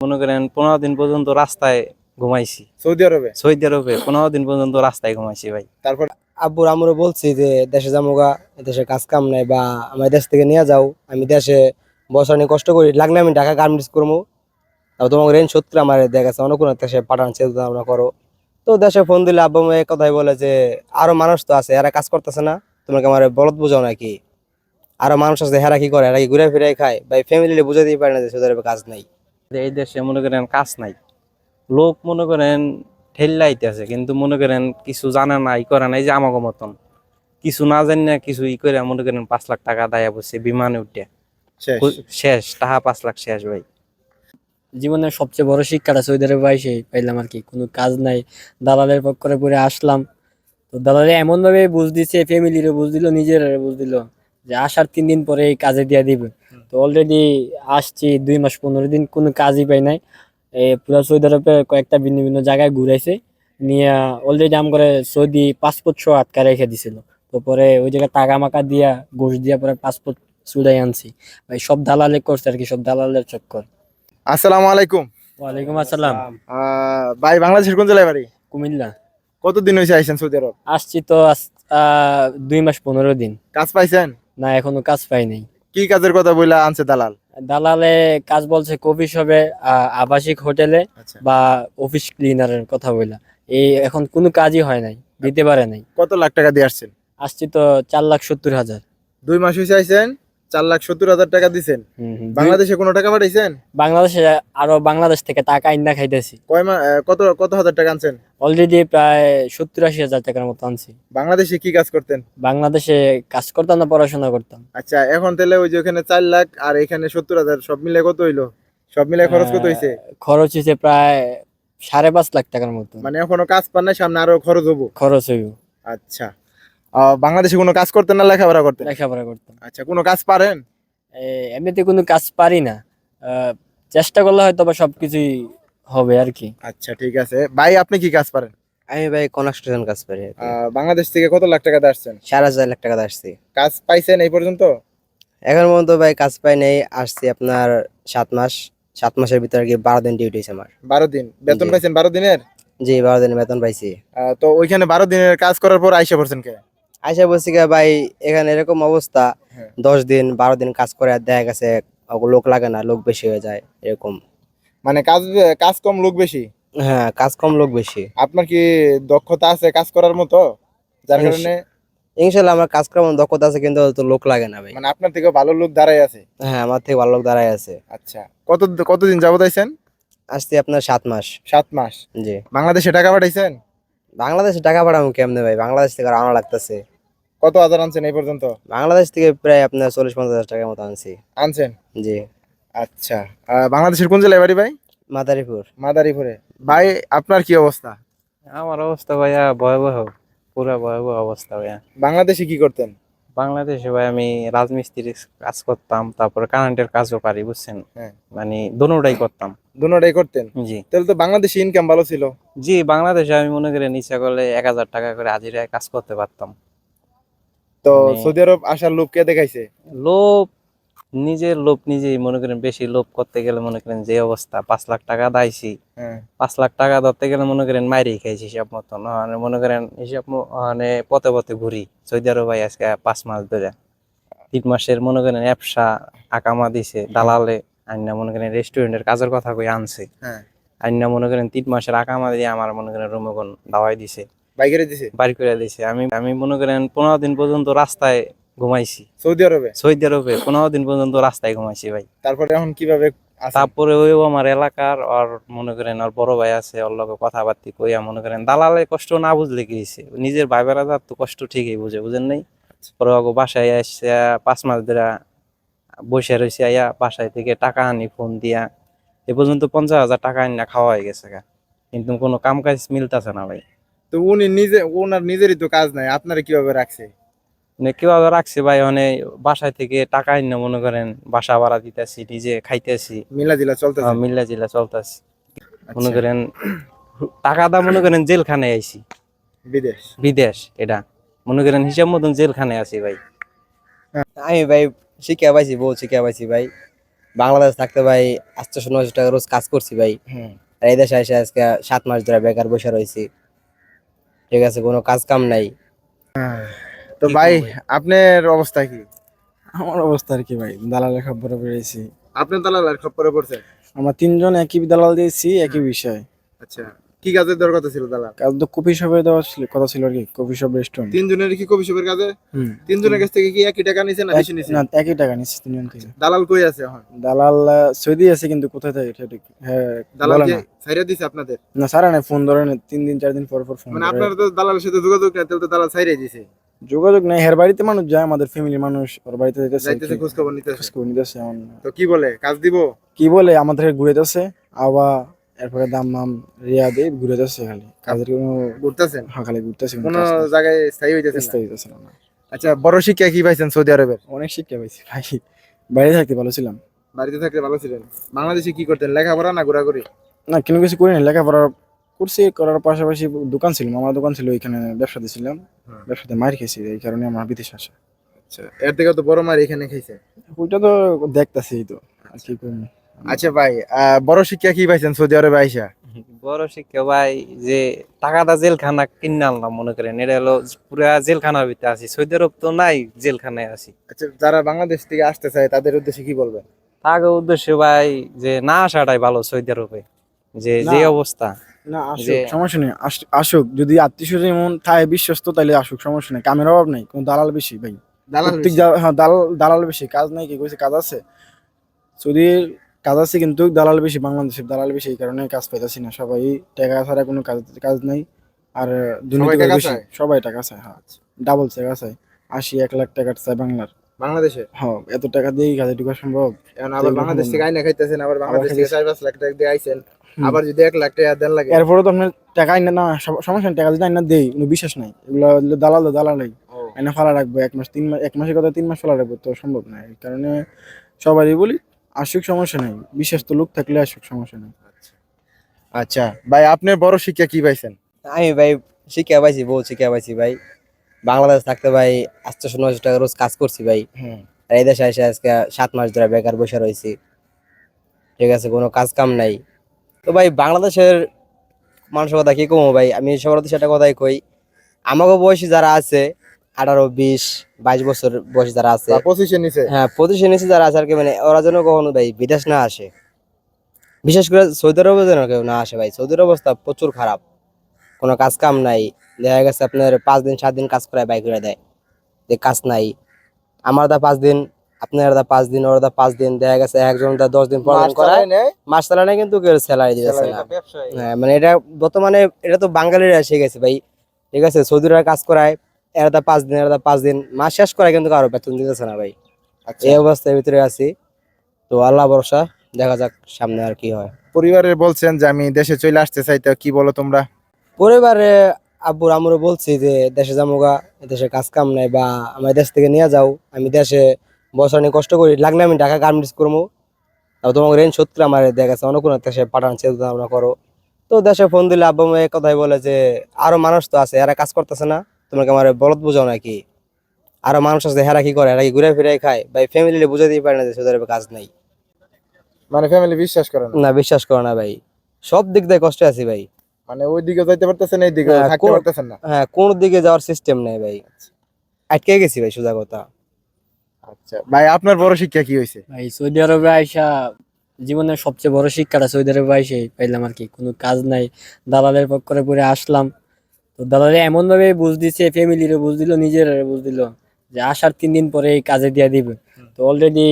মনে করেন পনেরো দিন পর্যন্ত রাস্তায় ঘুমাইছি। সৌদি আরবে? সৌদি আরবে পনেরো দিন পর্যন্ত রাস্তায় ঘুমাইছি ভাই। তারপর? আব্বুর আমরও বলছি যে দেশে যামুগা দেশে কাজ কাম নাই বা আমার দেশ থেকে নিয়ে যাও আমি দেশে বছর নিয়ে কষ্ট করি লাগলে আমি ঢাকা গার্মেন্টস করব তারপর তোমাকে রেঞ্জ সত্যি আমার দেখা গেছে কোনো দেশে পাঠান চিন্তা ভাবনা করো। তো দেশে ফোন দিলে আব্বু এই কথাই বলে যে আরও মানুষ তো আছে এরা কাজ করতেছে না তোমাকে আমার বলদ বোঝাও নাকি? আরও মানুষ আছে হেরা কি করে? এরা কি ঘুরে ফিরে খায়? বা ফ্যামিলি বুঝাতেই পারে না যে সৌদি আরবে কাজ নাই। এই দেশে মনে করেন কাজ নাই। লোক মনে করেন ঠেল্লাইতেছে কিন্তু মনে করেন কিছু জানে না ই করে নাই যে আমাকে মতন। কিছু না জানি না কিছু ই করে মনে করেন পাঁচ লাখ টাকা দায়া বসে বিমানে উঠে। শেষ। শেষ টাকা পাঁচ লাখ শেষ ভাই। জীবনের সবচেয়ে বড় শিক্ষাটা সৌদি আরবে এসে পাইলাম আর কি কোনো কাজ নাই। দালালের পক্ষ করে পরে আসলাম। তো দালালে এমন ভাবে বুঝ দিছে ফ্যামিলিরও বুঝ দিল নিজের বুঝ দিল যে আসার তিন দিন পরে এই কাজে দিয়ে দিবে। তো অলরেডি আসছি দুই মাস পনেরো দিন কোনো কাজই পাই নাই। পুরো সৌদি আরবে কয়েকটা ভিন্ন ভিন্ন জায়গায় ঘুরাইছে। নিয়ে অলরেডি আম করে সৌদি পাসপোর্ট সহ আটকা রেখে দিছিল। তো পরে ওই জায়গায় টাকা মাকা দিয়া ঘুষ দিয়া পরে পাসপোর্ট চুড়াই আনছি। ভাই সব দালালে করছে আর কি সব দালালের চক্কর। আসসালামু আলাইকুম। ওয়ালাইকুম আসসালাম। আহ, ভাই বাংলাদেশের কোন জেলায় বাড়ি? কুমিল্লা। কতদিন হয়েছে আইসেন সৌদি আরব? আসছি তো দুই মাস পনেরো দিন। কাজ পাইছেন? না এখনও কাজ পাই নাই। কি কাজের কথা বইলা আনছে দালাল? দালালে কাজ বলছে কফি শপে আবাসিক হোটেলে আচ্ছা। বা অফিস ক্লিনারের কথা বইলা। এই এখন কোনো কাজই হয় নাই দিতে পারে নাই। কত লাখ টাকা দিয়ে আসছেন? আসছি তো চার লাখ সত্তর হাজার। দুই মাস হয়েছে আইসেন চার লাখ সত্তর হাজার টাকা দিছেন। হুম। বাংলাদেশে কোনো টাকা পাঠাইছেন? বাংলাদেশে আরও বাংলাদেশ থেকে টাকা আইনা খাইতেছি। কয় মা কত কত হাজার টাকা আনছেন? অলরেডি প্রায় সত্তর আশি হাজার টাকার মতো আনছি। বাংলাদেশে কি কাজ করতেন? বাংলাদেশে কাজ করতাম না পড়াশোনা করতাম। আচ্ছা এখন তাহলে ওই যে ওখানে চার লাখ আর এখানে সত্তর হাজার সব মিলে কত হইল? সব মিলে খরচ কত হইছে? খরচ হয়েছে প্রায় সাড়ে পাঁচ লাখ টাকার মতো। মানে এখনও কাজ পান না সামনে আরও খরচ হব। খরচ হইব। আচ্ছা। বাংলাদেশে কোনো কাজ করতেন না লেখাপড়া করতেন? লেখাপড়া করতাম। আচ্ছা কোনো কাজ পারেন? এমনিতে কোনো কাজ পারি না। চেষ্টা করলে হয়তো বা সবকিছুই হবে আর কি। আচ্ছা ঠিক আছে। ভাই আপনি কি কাজ পারেন? আমি ভাই কনস্ট্রাকশন কাজ পারি বাংলাদেশ থেকে কত লাখ টাকা আসছেন? চার হাজার লাখ টাকা আসছি। কাজ পাইছেন এই পর্যন্ত? এখন পর্যন্ত ভাই কাজ পাই নাই আসছি আপনার সাত মাস। সাত মাসের ভিতরে কি বারো দিন ডিউটি হয়েছে আমার। বারো দিন। বেতন পাইছেন বারো দিনের? জি বারো দিনের বেতন পাইছি। তো ওইখানে বারো দিনের কাজ করার পর আইসা পড়ছেন কে? আইসা বলছি ভাই এখানে এরকম অবস্থা। হ্যাঁ। দশ দিন বারো দিন কাজ করে দেখা গেছে লোক লাগে না লোক বেশি হয়ে যায় এরকম। মানে কাজ কাজ কম লোক বেশি? হ্যাঁ কাজ কম লোক বেশি। আপনার কি দক্ষতা আছে কাজ করার মতো? যার কারণে? ইনশাল্লাহ আমার কাজ করার দক্ষতা আছে কিন্তু তো লোক লাগে না ভাই। মানে আপনার থেকে ভালো লোক দাঁড়াই আছে? হ্যাঁ আমার থেকে ভালো লোক দাঁড়ায় আছে। আচ্ছা। কত কতদিন যাবত আইছেন? আসছি আপনার সাত মাস। সাত মাস। জি। বাংলাদেশে টাকা পাঠাইছেন? বাংলাদেশে টাকা পাঠাবো কেমনে ভাই? বাংলাদেশ থেকে আনা লাগতেছে। কত হাজার আনছেন এই পর্যন্ত? বাংলাদেশ থেকে প্রায় আপনার চল্লিশ পঞ্চাশ হাজার টাকার মতো আনছি। আনছেন? জি। আচ্ছা। বাংলাদেশের কোন জেলায় বাড়ি ভাই? মাদারীপুর। মাদারীপুরে। ভাই আপনার কি অবস্থা? আমার অবস্থা ভাইয়া ভয়াবহ। পুরা ভয়াবহ অবস্থা ভাইয়া। বাংলাদেশে কি করতেন? বাংলাদেশে ভাই আমি রাজমিস্ত্রির কাজ করতাম তারপরে কারেন্টের কাজও পারি বুঝছেন? হ্যাঁ। মানে দোনোটাই করতাম। দোনোটাই করতেন? জি। তাহলে তো বাংলাদেশে ইনকাম ভালো ছিল। জি বাংলাদেশে আমি মনে করি নিচে করলে এক হাজার টাকা করে হাজিরায় কাজ করতে পারতাম। তো মানে- সৌদি আরব আসার লোভ কে দেখাইছে? লোভ নিজের লোভ নিজেই মনে করেন বেশি লোভ করতে গেলে মনে করেন যে অবস্থা পাঁচ লাখ টাকা দাইছি হ্যাঁ। পাঁচ লাখ টাকা ধরতে গেলে মনে করেন মাইরেই খাইছি হিসাব মতন মানে মনে করেন হিসাব মানে পথে পথে ঘুরি। সৌদি আরব ভাই আজকে পাঁচ মাস ধরে। তিন মাসের মনে করেন ব্যবসা আকামা দিছে দালালে আইনা মনে করেন রেস্টুরেন্টের কাজের কথা কই আনছে। হ্যাঁ। আইনা মনে করেন তিন মাসের আকামা দিয়ে আমার মনে করেন রুমে কোন দাওয়াই দিছে। বাইকেরে দিছে? বাড়ি করে দিছে। আমি আমি মনে করেন পনেরো দিন পর্যন্ত রাস্তায় ঘুমাইছি। সৌদি আরবে? সৌদি আরবে পনেরো দিন পর্যন্ত রাস্তায় ঘুমাইছি ভাই। তারপরে এখন কীভাবে তারপরে ওইও আমার এলাকার আর মনে করেন আর বড় ভাই আছে ওর লগে কথাবার্তি কইয়া মনে করেন দালালে কষ্ট না বুঝলে কি হয়েছে নিজের ভাই বেড়াদা তো কষ্ট ঠিকই বুঝে বুঝেন নাই? পরে ওকে বাসায় আসছে পাঁচ মাস ধরে বসে রয়েছে আইয়া বাসায় থেকে টাকা আনি ফোন দিয়া। এ পর্যন্ত পঞ্চাশ হাজার টাকা আনি না খাওয়া হয়ে গেছে গা। কিন্তু কোনো কাম কাজ মিলতেছে না ভাই। তো উনি নিজে ওনার নিজেরই তো কাজ নাই আপনারা কীভাবে রাখছে? মানে কীভাবে রাখছে ভাই মানে বাসায় থেকে টাকা আনি না মনে করেন বাসা ভাড়া দিতেছি নিজে খাইতেছি। মিলা দিলা চলতেছে? মিল্লা জিল্লা চলতেছি। মনে আচ্ছা, করেন টাকা দা মনে করেন জেলখানে আইছি। বিদেশ? বিদেশ এটা। মনে করেন হিসাব মতন জেলখানে আছি ভাই। আমি ভাই শিক্ষা পাইছি বহু শিক্ষা পাইছি ভাই। বাংলাদেশ থাকতে ভাই আটশো নয়শো টাকা রোজ কাজ করছি ভাই। আর এই দেশে এসে আজকে সাত মাস ধরে বেকার বসে রয়েছি। ঠিক আছে কোনো কাজ কাম নাই। তো ভাই আপনার অবস্থা কি? আমার অবস্থা আর কি ভাই দালালের খবরে পেয়েছি আপনার দালালের খপ্পরে পড়ছেন? আমরা তিনজন একই দালাল দিয়েছি একই বিষয়। আচ্ছা কি কাজের দর কত ছিল দালাল? কাজ তো কফি শপে দেওয়া ছিল কথা ছিল আর কি কফি শপ রেস্টুরেন্ট তিনজনের কি কফি শপের কাজে? তিনজনের কাছ থেকে কি একই টাকা নিছে না বেশি নিছে? না একই টাকা নিচ্ছে তিনজন থেকে। দালাল কই আছে এখন? দালাল সৌদি আছে কিন্তু কোথায় থাকে সেটা কি- হ্যাঁ দালাল কি ছাইরা দিছে আপনাদের? না সারা না ফোন ধরে না তিন দিন চার দিন পর পর ফোন মানে আপনারা তো দালালের সাথে যোগাযোগ তাহলে তো দালাল ছাইরাই দিছে। যোগাযোগ নাই হের বাড়িতে মানুষ যায় আমাদের ফ্যামিলি মানুষ ওর বাড়িতে যাইতেছে খোঁজ খবর নিতেছে। খোঁজ খবর নিতেছে এমন তো কি বলে কাজ দিব? কি বলে আমাদের ঘুরেতেছে আবার এরপরে দাম মাম রিয়া দিয়ে ঘুরেতেছে খালি। কাজের কোনো ঘুরতেছেন? হ্যাঁ, খালি ঘুরতেছে কোনো জায়গায় স্থায়ী হইতেছে স্থায়ী হইতেছে না না। আচ্ছা বড় শিক্ষা কি পাইছেন সৌদি আরবে অনেক শিক্ষা পাইছি ভাই। বাইরে থাকতে ভালো ছিলাম। বাড়িতে থাকতে ভালো ছিলেন। বাংলাদেশে কি করতেন লেখাপড়া না ঘোরাঘুরি? না কোনো কিছু করিনি লেখাপড়া করছি করার পাশাপাশি দোকান ছিল আমার দোকান ছিল ওইখানে ব্যবসা দিয়েছিলাম ব্যবসাতে মার খেয়েছি এই কারণে আমার বিদেশ আসা। আচ্ছা এর থেকে তো বড় মার এখানে খাইছে? ওইটা তো দেখতাছি তো আর কি করব। আচ্ছা ভাই আহ, বড় শিক্ষা কি পাইছেন সৌদি আরবে আইসা? বড় শিক্ষা ভাই যে টাকাটা জেলখানা কিনে আনলাম মনে করেন এটা হলো পুরা জেলখানার ভিতরে আছি। সৌদি আরব তো নাই জেলখানায় আছি। আচ্ছা যারা বাংলাদেশ থেকে আসতে চায় তাদের উদ্দেশ্যে কি বলবেন? তাকে উদ্দেশ্যে ভাই যে না আসাটাই ভালো সৌদি আরবে যে যে অবস্থা। না আসুক সমস্যা নেই। আস- আসুক যদি আত্মীয় স্বজন এমন থাকে বিশ্বস্ত তাইলে আসুক সমস্যা নেই। কামের অভাব নাই কোনো দালাল বেশি ভাই। দালাল প্রত্যেক বেশি। দা- হ্যাঁ দালাল দালাল বেশি কাজ নাই কি কইছে কাজ আছে। সৌদির কাজ আছে কিন্তু দালাল বেশি বাংলাদেশের দালাল বেশি এই কারণে কাজ পাইতাছি না। সবাই টাকা ছাড়া কোনো কাজ কাজ নাই। আর দুর্নীতি বেশি সবাই টাকা চায় হ্যাঁ। ডাবল টাকা চায়। আশি এক লাখ টাকা চায় বাংলার। বাংলাদেশে? হ্যাঁ এত টাকা দিয়ে কাজে ঢুকা সম্ভব? এখন আবার বাংলাদেশ থেকে আইনা খাইতেছেন আবার বাংলাদেশ থেকে চার পাঁচ লাখ টাকা দিয়ে আইছেন। আবার যদি এক লাখ টাকা দেন লাগে। এরপরে তো আপনার টাকা আইনা না সমস্যা টাকা যদি আইনা দেই কোনো বিশ্বাস নাই। এগুলো দালাল দালালাই আইনা ফালা রাখব এক মাস তিন মাস এক মাসের কথা তিন মাস ফালা রাখব তো সম্ভব না। এই কারণে সবারই বলি আসুক সমস্যা নাই। বিশ্বাস তো লোক থাকলে আসুক সমস্যা নাই। আচ্ছা। ভাই আপনার বড় শিক্ষা কি পাইছেন? আমি ভাই শিক্ষা পাইছি বহু শিক্ষা পাইছি ভাই। বাংলাদেশ থাকতে ভাই আটশো নয়শো টাকা রোজ কাজ করছি ভাই। আর এই দেশে এসে আজকে সাত মাস ধরে বেকার বসে রয়েছি। ঠিক আছে কোনো কাজ কাম নাই। তো ভাই বাংলাদেশের মানুষের কথা কি কমো ভাই? আমি সবার সেটা কথাই কই আমাকে বয়সী যারা আছে আঠারো বিশ বাইশ বছর বয়সী যারা আছে পঁচিশে নিচে। হ্যাঁ পজিশন নিচে যারা আছে আর কি মানে ওরা যেন কখনো ভাই বিদেশ না আসে। বিশেষ করে সৌদি আরবে যেন কেউ না আসে ভাই। সৌদির অবস্থা প্রচুর খারাপ। কোনো কাজ কাম নাই। দেখা গেছে আপনার পাঁচ দিন সাত দিন কাজ করে বাইক করে দেয়। যে কাজ নাই। আমার দা পাঁচ দিন আপনার দা পাঁচ দিন ওর দা পাঁচ দিন। দেখা গেছে একজন দা দশ দিন পনেরো করায়। মাস চালানে কিন্তু কেউ স্যালারি দিতেছে না। হ্যাঁ মানে এটা বর্তমানে এটা তো বাঙালিরা এসে গেছে ভাই। ঠিক আছে সৌদিরা কাজ করায় এরা দা পাঁচ দিন এরা দা পাঁচ দিন। মাস শেষ করায় কিন্তু কারও বেতন দিতেছে না ভাই। আচ্ছা। এই অবস্থার ভিতরে আছি। তো আল্লাহ ভরসা দেখা যাক সামনে আর কি হয়। পরিবারে বলছেন যে আমি দেশে চলে আসতে চাই তো কি বলো তোমরা? পরিবারে আব্বুর আমরও বলছি যে দেশে যামোগা দেশে কাজ কাম নাই বা আমার দেশ থেকে নিয়ে যাও আমি দেশে বছর নিয়ে কষ্ট করি লাগলে আমি ঢাকা গার্মেন্টস করব তাও তোমাকে রেঞ্জ সত্যি আমার দেখা গেছে অন্য কোনো দেশে পাঠান চিন্তা ভাবনা করো। তো দেশে ফোন দিলে আব্বু মা এই কথাই বলে যে আরও মানুষ তো আছে এরা কাজ করতেছে না তোমাকে আমার বলদ বুঝাও নাকি? আরও মানুষ আছে হেরা কি করে? এরা কি ঘুরে ফিরে খায়? ভাই ফ্যামিলি দিতে পারে না যে সৌদি আরবে কাজ নাই। মানে ফ্যামিলি বিশ্বাস করেন না বিশ্বাস করো না ভাই। সব দিক দিয়ে কষ্টে আছি ভাই। মানে ওই দিকে যাইতে পারতেছেন এই দিকে হ্যাঁ, থাকতে পারতেছেন না। হ্যাঁ কোন দিকে যাওয়ার সিস্টেম নেই ভাই। আটকে গেছি ভাই সোজা কথা। আচ্ছা ভাই আপনার বড় শিক্ষা কি হয়েছে? ভাই সৌদি আরবে আইসা জীবনের সবচেয়ে বড় শিক্ষাটা সৌদি আরবে আইসে পাইলাম আর কি। কোনো কাজ নাই দালালের পক্ষ করে পরে আসলাম। তো দালালে এমন ভাবে বুঝ দিছে ফ্যামিলিরে বুঝ দিল নিজের বুঝ দিল যে আসার তিন দিন পরে এই কাজে দিয়ে দিবে। তো অলরেডি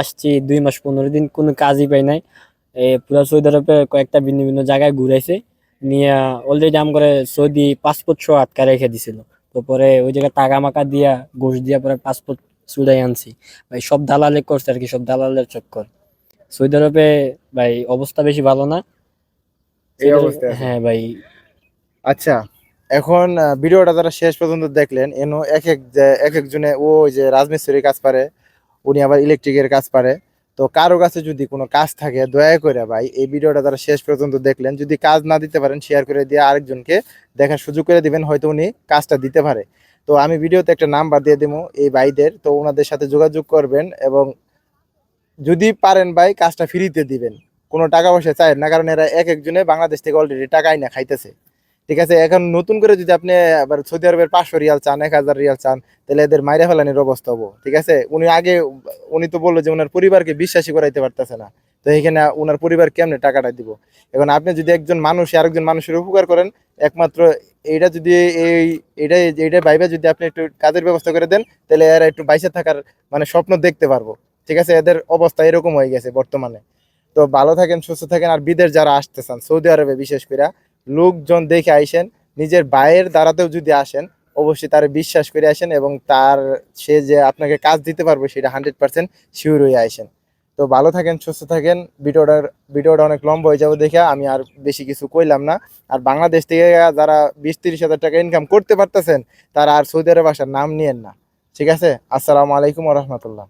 আসছি দুই মাস পনেরো দিন কোনো কাজই পাই নাই। এ পুরো সৌদি আরবে কয়েকটা ভিন্ন ভিন্ন জায়গায় ঘুরাইছে। নিয়ে অলরেডি আম করে সৌদি পাসপোর্ট সহ আটকা রেখে দিছিল। তো পরে ওই জায়গায় টাকা মাকা দিয়া ঘুষ দিয়া পরে পাসপোর্ট চুড়াই আনছি। ভাই সব দালালে করছে আর কি সব দালালের চক্কর। সৌদি আরবে ভাই অবস্থা বেশি ভালো না। এই অবস্থায় আছে। হ্যাঁ ভাই। আচ্ছা এখন ভিডিওটা যারা শেষ পর্যন্ত দেখলেন এনো এক এক যে- এক একজনে ও ওই যে রাজমিস্ত্রির কাজ পারে উনি আবার ইলেকট্রিকের কাজ পারে। তো কারও কাছে যদি কোনো কাজ থাকে, দয়া করে ভাই, এই ভিডিওটা তারা শেষ পর্যন্ত দেখলেন। যদি কাজ না দিতে পারেন শেয়ার করে দিয়ে আরেকজনকে দেখার সুযোগ করে দিবেন, হয়তো উনি কাজটা দিতে পারে। তো আমি ভিডিওতে একটা নাম্বার দিয়ে দেবো এই ভাইদের, তো ওনাদের সাথে যোগাযোগ করবেন এবং যদি পারেন ভাই, কাজটা ফ্রিতে দিবেন। কোনো টাকা পয়সা চায় না, কারণ এরা এক একজনে বাংলাদেশ থেকে অলরেডি টাকাই না খাইতেছে। ঠিক আছে, এখন নতুন করে যদি আপনি আবার সৌদি আরবের পাঁচশো রিয়াল চান, এক হাজার রিয়াল চান, তাহলে এদের মাইরে ফেলানির অবস্থা হব। ঠিক আছে? উনি আগে, উনি তো বলল যে ওনার পরিবারকে বিশ্বাসী করাইতে পারতেছে না। তো এখানে ওনার পরিবার কেমনে টাকাটা দিব? এখন আপনি যদি একজন মানুষ, আরেকজন মানুষের উপকার করেন, একমাত্র এইটা যদি এই এইটা এইটা ভাইবে যদি আপনি একটু কাজের ব্যবস্থা করে দেন, তাহলে এরা একটু বাইসে থাকার মানে স্বপ্ন দেখতে পারব। ঠিক আছে? এদের অবস্থা এরকম হয়ে গেছে বর্তমানে। তো ভালো থাকেন, সুস্থ থাকেন, আর বিদেশ যারা আসতেছেন সৌদি আরবে বিশেষ করে লোকজন দেখে আইসেন, নিজের ভাইয়ের দ্বারাতেও যদি আসেন, অবশ্যই তার বিশ্বাস করে আসেন এবং তার, সে যে আপনাকে কাজ দিতে পারবে সেটা হান্ড্রেড পার্সেন্ট শিওর হয়ে আসেন তো ভালো থাকেন, সুস্থ থাকেন। ভিডিওটার, ভিডিওটা অনেক লম্বা হয়ে যাবে দেখে আমি আর বেশি কিছু কইলাম না। আর বাংলাদেশ থেকে যারা বিশ তিরিশ হাজার টাকা ইনকাম করতে পারতেছেন, তারা আর সৌদি আরব আসার নাম নিয়েন না। ঠিক আছে? আসসালামু আলাইকুম রহমতুল্লাহ।